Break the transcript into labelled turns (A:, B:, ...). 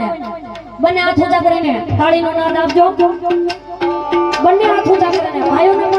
A: ને? બંને હાથ ઊંચા કરીને તાળીનો નાદ આપજો. બંને હાથ ઊંચા કરીને ભાઈઓને